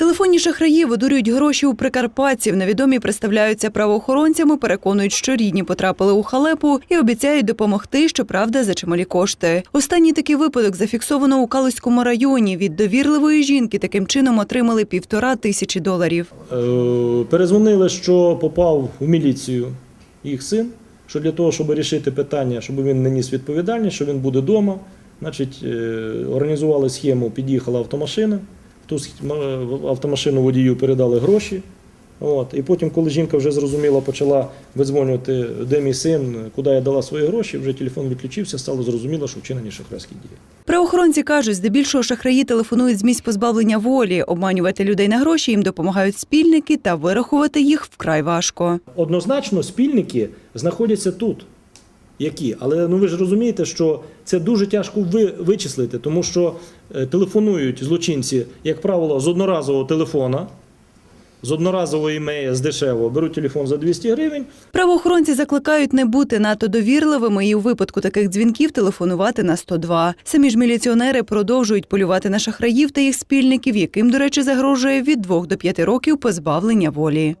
Телефонні шахраї видурюють гроші у прикарпатців. Невідомі представляються правоохоронцями, переконують, що рідні потрапили у халепу і обіцяють допомогти, щоправда, за чималі кошти. Останній такий випадок зафіксовано у Калузькому районі. Від довірливої жінки таким чином отримали півтора тисячі доларів. Е, Перезвонили, що попав у міліцію їх син, що для того, щоб вирішити питання, щоб він не ніс відповідальність, що він буде вдома. Значить, е, організували схему, під'їхала автомашина. Ту автомашину водію передали гроші. От. І потім, коли жінка вже зрозуміла, почала видзвонювати, де мій син, куди я дала свої гроші, вже телефон відключився, стало зрозуміло, що вчинені шахрайські дії. Правоохоронці кажуть, здебільшого шахраї телефонують з місць позбавлення волі. Обманювати людей на гроші їм допомагають спільники, та вирахувати їх вкрай важко. Однозначно, спільники знаходяться тут. Які? Але ну ви ж розумієте, що це дуже тяжко ви, вичислити, тому що е, телефонують злочинці, як правило, з одноразового телефона, з одноразового імея, з дешевого, беруть телефон за 200 гривень, Правоохоронці закликають не бути надто довірливими і у випадку таких дзвінків телефонувати на 102. Самі ж міліціонери продовжують полювати на шахраїв та їх спільників, яким, до речі, загрожує від 2 до 5 років позбавлення волі.